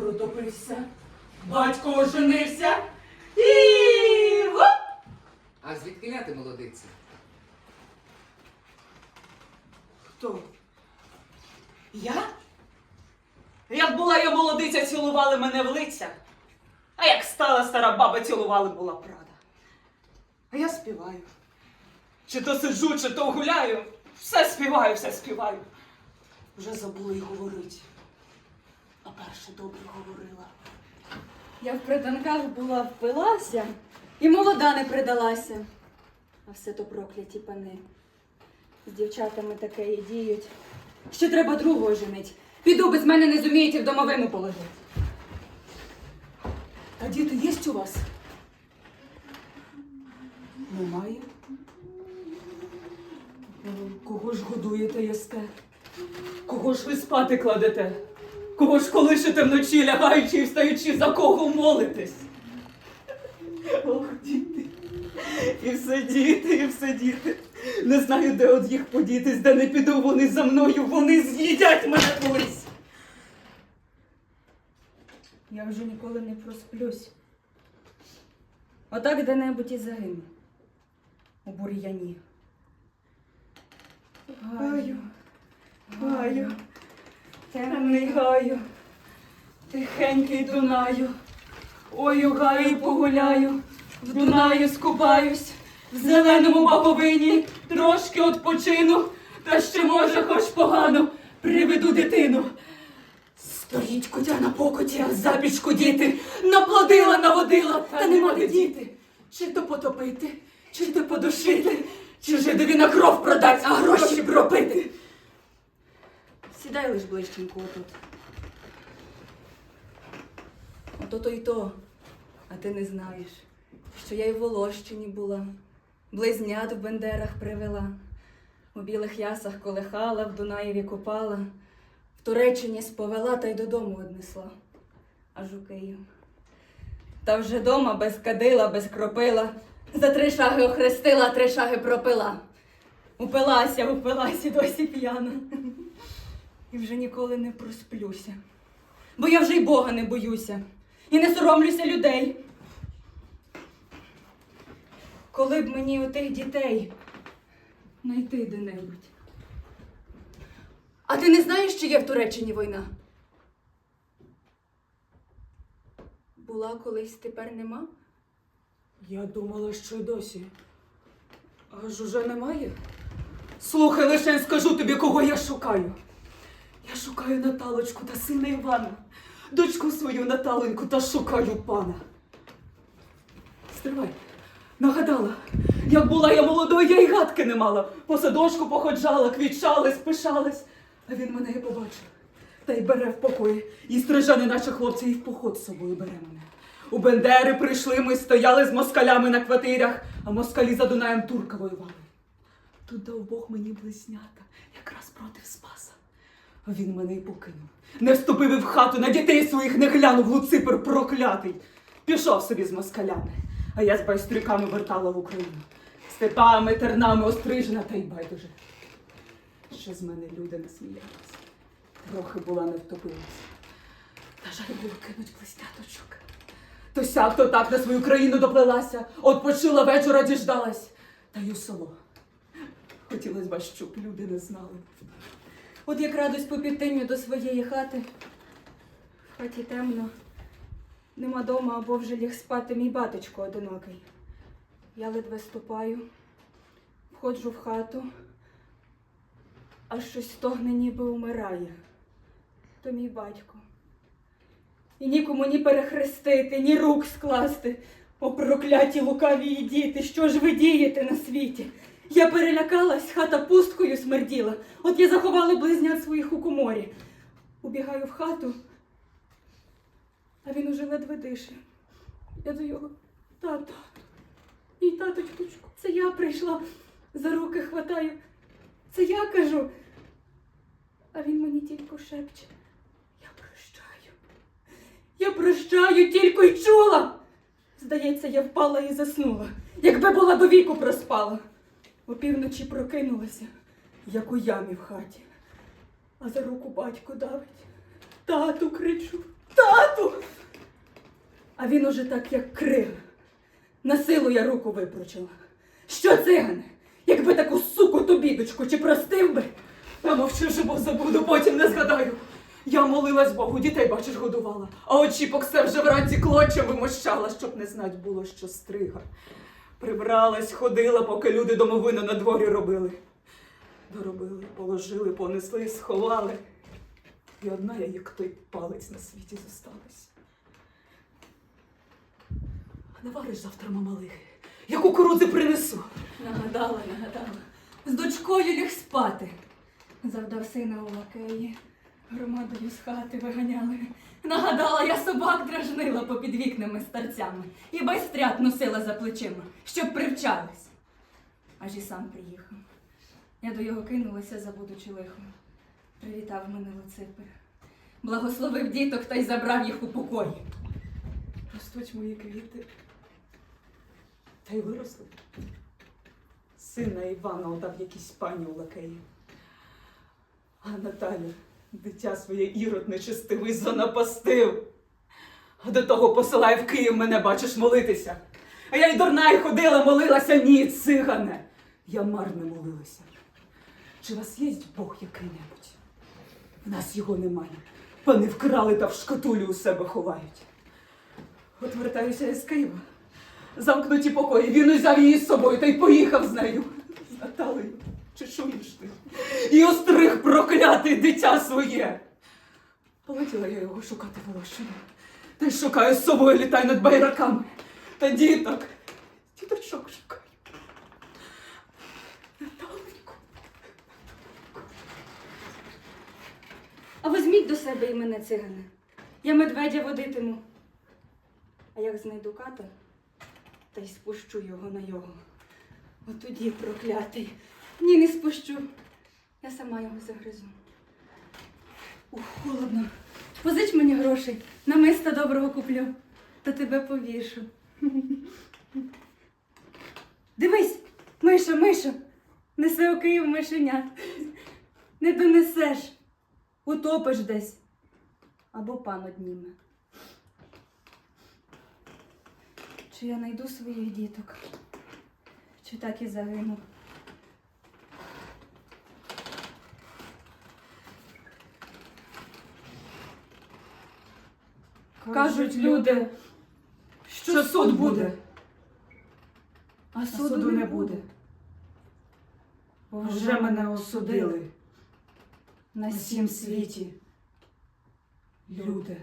протопився, батько оженився і гоп! А звідки ти молодиці? Хто? Я? Як була я молодиця, цілували мене в лиця. А як стала стара баба, цілували була прада. А я співаю. Чи то сиджу, чи то гуляю. Все співаю, все співаю. Вже забула й говорить. А перше добре говорила. Я в пританках була впилася і молода не придалася. А все то прокляті пани. З дівчатами таке і діють. Що треба другого женить. Піду без мене не зуміють і в домовину положить. А діти є у вас? Немає. Кого ж годуєте їсте? Кого ж ви спати кладете? Кого ж колишете вночі, лягаючи і встаючи, за кого молитесь? Ох, діти. І все діти, і все діти. Не знаю, де от їх подітись, де не піду вони за мною, вони з'їдять мене колись. Я вже ніколи не просплюсь. Отак де-небудь і загину. У бур'яні. Гаю, гаю, темний гаю, тихенький Дунаю. Ой, у гаю погуляю, в Дунаю скупаюсь, в зеленому бабовині трошки odpoчину, та ще може хоч погано приведу дитину. Стоїть котя на покоті, а запічку діти наплодила, наводила, та нема де діти. Чи то потопити, чи то подушити, чи жидові на кров продать, а гроші пропити. Сідай лиш ближченько отут. Ото то й то, а ти не знаєш, що я й в Волощині була, близнят в Бендерах привела, у білих ясах колихала, в Дунаєві копала, в Туреччині сповела та й додому однесла, аж у Київ. Та вже дома без кадила, без кропила, за три шаги охрестила, три шаги пропила. Упилася, упилася, досі п'яна. І вже ніколи не просплюся. Бо я вже й Бога не боюся. І не соромлюся людей. Коли б мені отих дітей знайти де-небудь. А ти не знаєш, що є в Туреччині війна? Була колись, тепер нема? Я думала, що й досі. Аж уже немає. Слухай, лише скажу тобі, кого я шукаю. Шукаю Наталочку та сина Івана, дочку свою Наталеньку та шукаю пана. Стривай, нагадала, як була я молодою, я й гадки не мала. По садочку походжала, квітчалась, пишалась. А він мене і побачив. Та й бере в покої. І стрижани наші хлопці і в поход з собою бере мене. У Бендери прийшли ми, стояли з москалями на квартирах, а москалі за Дунаєм турка воювали. Тут дав Бог мені близнята, якраз проти Спаса. Він мене й покинув. Не вступив і в хату, на дітей своїх не глянув, Луципер проклятий. Пішов собі з москалями, а я з байстрюками вертала в Україну. Степами, тернами острижена, та й байдуже. Ще з мене люди насміялися. Трохи була не втопилася. Та жаль було кинуть блистяточок. То сяк, то так на свою країну доплелася, отпочила вечора, діждалась, та й у село. Хотілося б, щоб люди не знали. От як радусь по підтинню до своєї хати. В хаті темно. Нема дома або вже ліг спати мій батечко одинокий. Я ледве ступаю, входжу в хату, а щось стогне, ніби умирає. То мій батько. І нікому ні перехрестити, ні рук скласти. О, прокляті лукаві діти, що ж ви дієте на світі? Я перелякалась, хата пусткою смерділа. От я заховала близнят своїх у коморі. Убігаю в хату, а він уже ледве дише. Я до його тато. Мій таточку, це я прийшла, за руки хватаю. Це я кажу. А він мені тільки шепче. Я прощаю. Я прощаю, тільки й чула. Здається, я впала і заснула, якби була до віку проспала. Опівночі прокинулася, як у ямі в хаті, а за руку батько давить. Тату кричу, тату! А він уже так, як крив. На силу я руку випручила. Що цигане? Якби таку суку тобі, дочку, чи простив би? Та мовчи, що бо забуду, потім не згадаю. Я молилась Богу, дітей, бачиш, годувала, а очіпок все вже вранці клочем вимощала, щоб не знать було, що стрига. Прибралась, ходила, поки люди домовину на дворі робили. Доробили, положили, понесли, сховали. І одна я, як той палець на світі зосталась. Навариш завтра мамалихи, я кукурудзи принесу. Нагадала, нагадала. З дочкою ліг спати. Завдав сина у лакеї. Громадою з хати виганяли. Нагадала, я собак дражнила попід вікнами старцями і байстрят носила за плечима, щоб привчались. Аж і сам приїхав. Я до його кинулася, забудучи лихо. Привітав мене Луципер. Благословив діток та й забрав їх у покої. Ростуть мої квіти. Та й виросли. Сина Івана отдав якійсь пані у лакеї. А Наталя дитя своє ірод нечистивий занапастив. А до того посилає в Київ мене, бачиш, молитися. А я й дурна й ходила, молилася, ні, цигане. Я марно молилася. Чи вас є Бог який-небудь? В нас його немає. Пани вкрали та в шкатулі у себе ховають. От вертаюся я з Києва. Замкнуті покої. Він узяв її з собою та й поїхав з нею. З Наталею. Чи чуєш ти? І остриг проклятий дитя своє. Полетіла я його шукати волошину. Та й шукаю з собою літай над байраками. Та діток. Діточок шукаю. Наталеньку. А візьміть до себе і мене цигане. Я медведя водитиму. А як знайду ката, та й спущу його на його. От тоді проклятий. Ні, не спущу. Я сама його загризу. Ух, холодно. Позич мені грошей, намиста доброго куплю, та тебе повішу. Дивись, Миша, Миша, несе у Київ мишенят. Не донесеш. Утопиш десь. Або пан одніме. Чи я найду своїх діток? Чи так і загину? Кажуть люди, Що суд буде, а суду не буде. Бо Вже мене осудили на сім світі. Люди.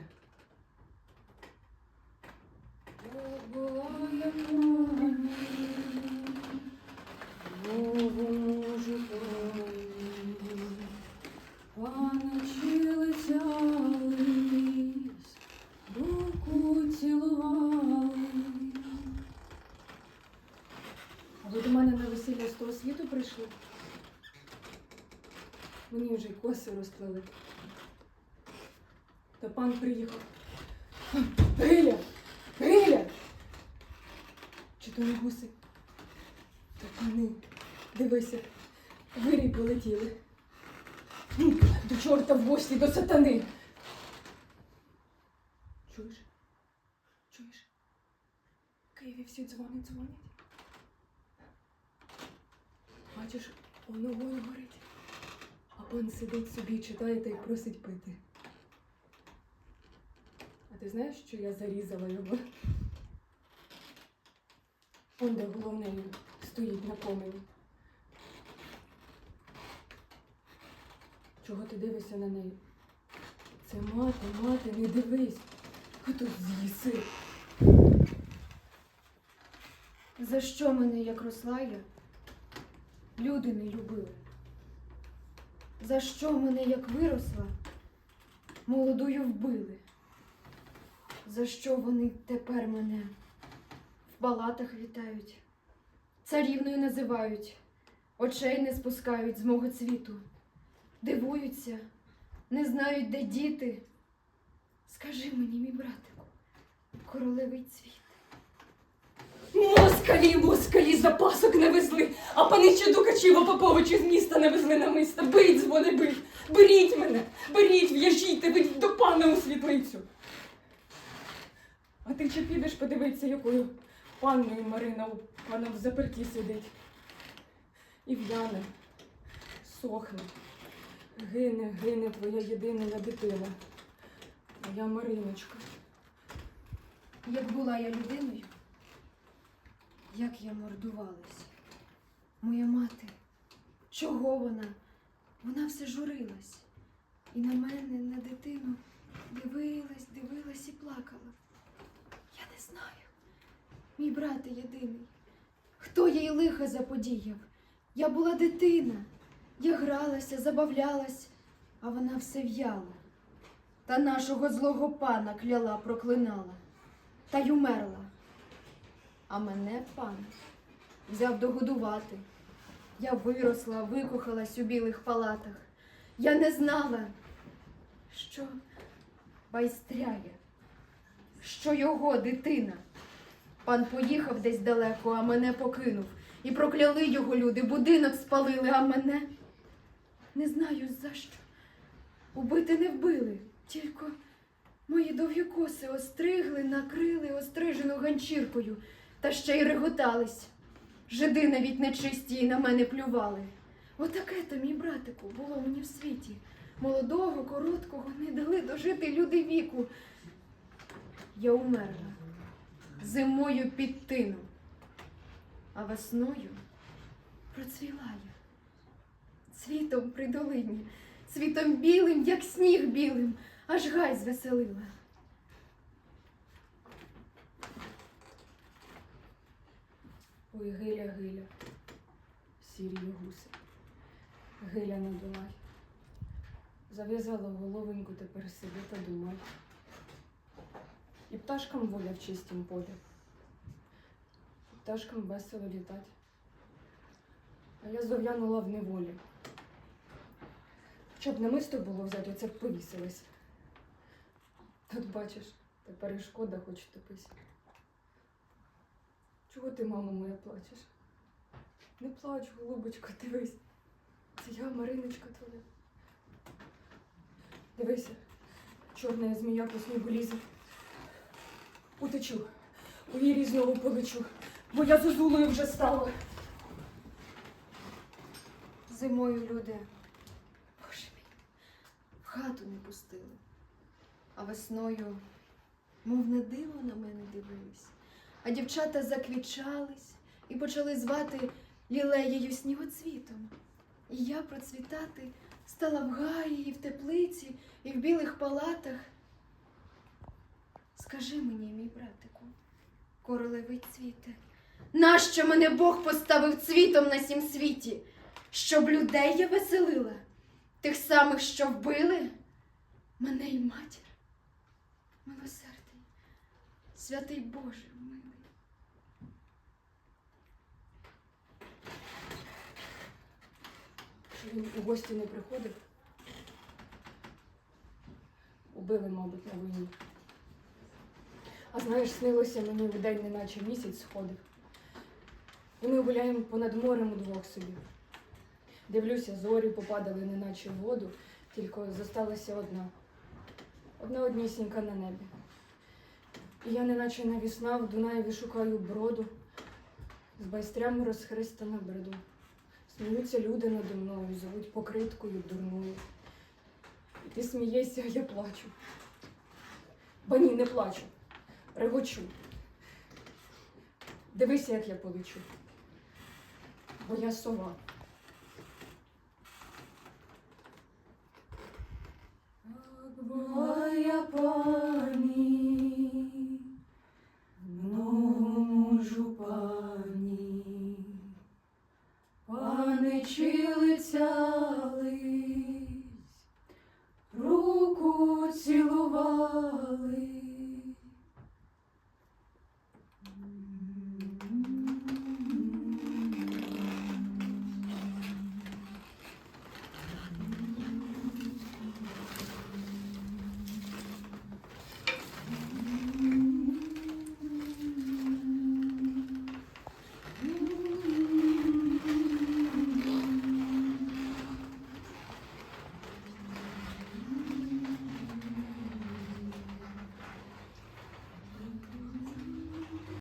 Й розплели. Та пан приїхав. Гиля! Гиля! Чи то не гуси? Та пани, дивися, вирій полетіли. До чорта в гості, до сатани. Чуєш? Чуєш? В Києві всі дзвонять, дзвонять. Бачиш, воно вогонь горить. Пан сидить собі, читає та й просить пити. А ти знаєш, що я зарізала його? Он де головнею стоїть на комені. Чого ти дивишся на неї? Це мати, мати, не дивись. Тут з'їси. За що мене, як росла я, люди не любили? За що мене, як виросла, молодою вбили? За що вони тепер мене в палатах вітають, царівною називають, очей не спускають з мого цвіту, дивуються, не знають, де діти. Скажи мені, мій братику, королевий цвіт. Москалі, москалі, запасок не везли, а паничі Дукачів Поповичі з міста не везли на миста. Бить, дзвони, бить. Беріть мене, беріть, в'яжіть, ведіть до пана у світлицю. А ти чи підеш подивитися, якою панною Марина у пана в заперті сидить? І в'яне, сохне, гине, гине твоя єдина дитина. Моя Мариночка. Як була я людиною, як я мордувалась. Моя мати, чого вона? Вона все журилась. І на мене, на дитину, дивилась, дивилась і плакала. Я не знаю. Мій брат єдиний. Хто їй лиха заподіяв? Я була дитина. Я гралася, забавлялась, а вона все в'яла. Та нашого злого пана кляла, проклинала та й умерла. А мене пан взяв догодувати. Я виросла, викохалась у білих палатах. Я не знала, що байстряє, що його дитина. Пан поїхав десь далеко, а мене покинув. І прокляли його люди, будинок спалили, а мене не знаю за що. Убити не вбили, тільки Мої довгі коси остригли, накрили острижену ганчіркою, та ще й реготались. Жиди навіть нечисті і на мене плювали. Отаке то, мій братику, було мені в світі. Молодого, короткого не дали дожити люди віку. Я умерла зимою під тином, а весною процвіла я. Цвітом при долині, цвітом білим, як сніг білим аж гай звеселила. Ой, гиля, гиля, сірі гуси, гиля на Дунай. Зав'язала головеньку, тепер сиди та думай. І пташкам воля в чистім полі. І пташкам весело літать. А я зов'янула в неволі. Щоб намисто було взяти, оце б повісилась. Тут бачиш, тепер і шкода хоч топись. Чого ти, мамо моя, плачеш? Не плач, голубочко, дивись. Це я, Мариночка твоя. Дивися, чорна змія по снігу лізе. Утечу, у вірі знову полечу, бо я зозулею вже стала. Зимою люди, боже мій, в хату не пустили, а весною, мов на диво на мене дивились, а дівчата заквічались і почали звати лілеєю снігоцвітом. І я процвітати стала в гаї, і в теплиці, і в білих палатах. Скажи мені, мій братику, королевий цвіте, нащо мене Бог поставив цвітом на сім світі? Щоб людей я веселила, тих самих, що вбили, мене й матір. Милосердний, святий Боже милий. Що він у гості не приходив. Убили, мабуть, на війні. А знаєш, снилося мені вдень, неначе місяць сходив. І ми гуляємо понад морем удвох собі. Дивлюся, зорі попадали, неначе в воду, тільки зосталася одна. Одна однісінька на небі. Я, неначе навісна, в Дунаєві шукаю броду, з байстрями розхристана бреду. Сміються люди наді мною, зовуть покриткою дурною. І ти смієшся, а я плачу. Ба ні, не плачу. Регочу. Дивися, як я полечу. Бо я сова. Буває пані